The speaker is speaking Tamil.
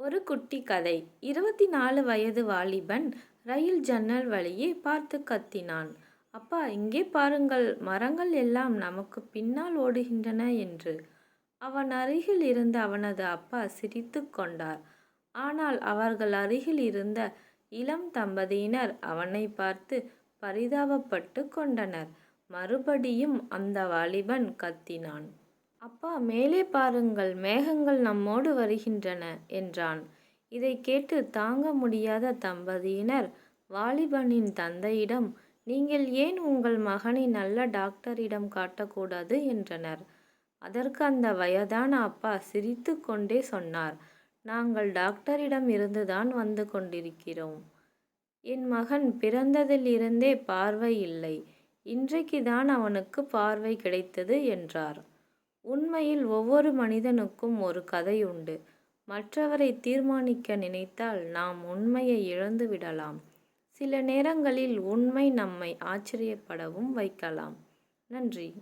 ஒரு குட்டி கதை. இருபத்தி நாலு வயது வாலிபன் ரயில் ஜன்னல் வழியே பார்த்து கத்தினான். அப்பா இங்கே பாருங்கள். மரங்கள் எல்லாம் நமக்கு பின்னால் ஓடுகின்றன என்று. அவன் அருகில் இருந்த அவனது அப்பா சிரித்து கொண்டார். ஆனால் அவர்கள் அருகில் இருந்த இளம் தம்பதியினர் அவனை பார்த்து பரிதாபப்பட்டு கொண்டனர். மறுபடியும் அந்த வாலிபன் கத்தினான். அப்பா மேலே பாருங்கள் மேகங்கள் நம்மோடு வருகின்றன என்றான். இதை கேட்டு தாங்க முடியாத தம்பதியினர் வாலிபனின் தந்தையிடம் நீங்கள் ஏன் உங்கள் மகனை நல்ல டாக்டரிடம் காட்டக்கூடாது? என்றனர். அதற்கு அந்த வயதான அப்பா சிரித்து கொண்டே சொன்னார் நாங்கள் டாக்டரிடம் இருந்துதான் வந்து கொண்டிருக்கிறோம். என் மகன் பிறந்ததிலிருந்தே பார்வை இல்லை. இன்றைக்கு தான் அவனுக்கு பார்வை கிடைத்தது என்றார். உண்மையில் ஒவ்வொரு மனிதனுக்கும் ஒரு கதை உண்டு மற்றவரை தீர்மானிக்க நினைத்தால் நாம் உண்மையை இழந்து விடலாம். சில நேரங்களில் உண்மை நம்மை ஆச்சரியப்படவும் வைக்கலாம். நன்றி.